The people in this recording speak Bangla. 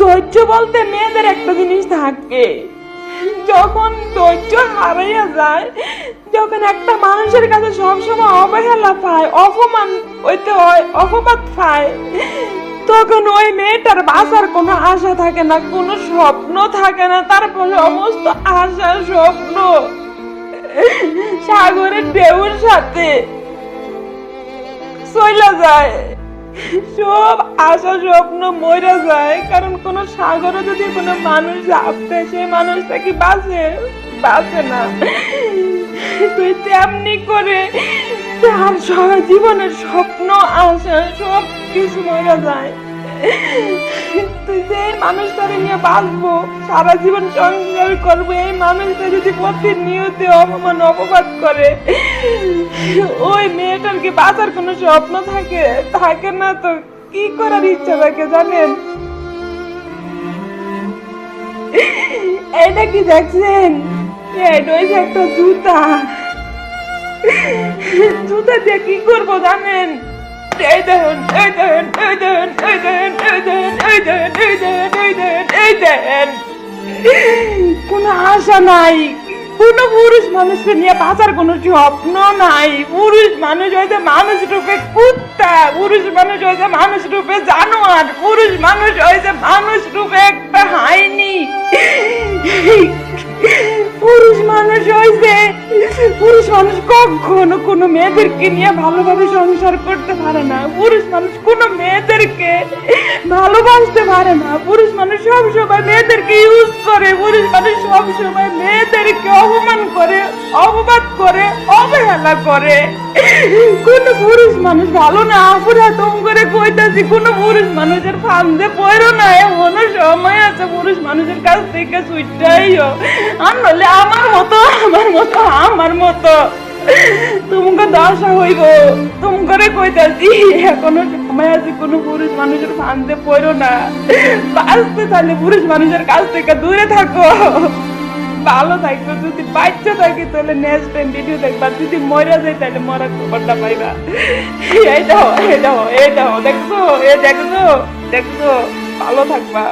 ধৈর্য বলতে মেয়েদের একটা জিনিস থাকে। যখন ধৈর্য হারাইয়া যায়, যখন একটা মানুষের কাছে সবসময় অবহেলা পায়, অপমান হইতে হয়, অপবাদ পায়, তখন ওই মেয়েটার বাঁচার কোনো আশা থাকে না, কোনো স্বপ্ন থাকে না তারপর সমস্ত আশা, স্বপ্ন। সাগরের ঢেউর সাথে চলে যায়। সব আশা স্বপ্ন মরে যায়, কারণ কোন সাগরে যদি কোনো মানুষ আসতে সেই মানুষটা কি বাঁচে? বাঁচে না। তুই তেমনি করে তার জীবনের স্বপ্ন, আশা সব কিছু মরে যায়। তুই যে এই মানুষটাকে নিয়ে বাঁচবো, সারা জীবন সংসার করব, এই মানুষটা যদি প্রতিনিয়ত অপমান, অপবাদ করে, ওই মেয়েটার কি বাঁচার কোনো স্বপ্ন থাকে? থাকে না তো, কি করার ইচ্ছা থাকে জানেন? এটা কি দেখছেন? এটা হচ্ছে একটা জুতা। জুতা দিয়ে কি করব জানেন? এই দেখেন এই দেখেন এই দেখেন এই দেখেন এই কোনো আশা নাই। কোনো পুরুষ মানুষকে নিয়ে বাঁচার কোনো স্বপ্ন নাই। পুরুষ মানুষ হয়েছে মানুষ রূপে কুত্তা, পুরুষ মানুষ হয়েছে মানুষ রূপে জানোয়ার, পুরুষ মানুষ হয়েছে মানুষ মানুষ কখনো কোনো মেয়েদেরকে নিয়ে ভালোভাবে সংসার করতে পারে না। পুরুষ মানুষ কোনো মেয়েদেরকে ভালোবাসতে পারে না। পুরুষ মানুষ সব সময় মেয়েদেরকে ইউজ করে, পুরুষ মানুষ সব সময় মেয়েদেরকে অপমান করে, অপবাদ করে, অবহেলা করে। কোন পুরুষ মানুষ ভালো না আপুরা তুম করে কইতাছি, কোন পুরুষ মানুষের ফান্দে পড়ো না, এমনও সময় আছে পুরুষ মানুষের কাছ থেকে সুইটাইও আর নলে আমার মতো আমার মতো আমার মতো। তোমাকে দশা হইব। তুম করে কইতাছি এখনও সময় আছে, কোন পুরুষ মানুষের ফান্দে পড়ো না। বাঁচতে তাহলে পুরুষ মানুষের কাছ থেকে দূরে থাকো। ভালো থাকতো যদি বাচ্চা থাকে তাহলে নেক্সট টাইম ভিডিও দেখবা, যদি মরে যায় তাহলে মরার খবরটা পাইবা। দাও এই দাও দেখছ এ দেখছ দেখছ, ভালো থাকবা।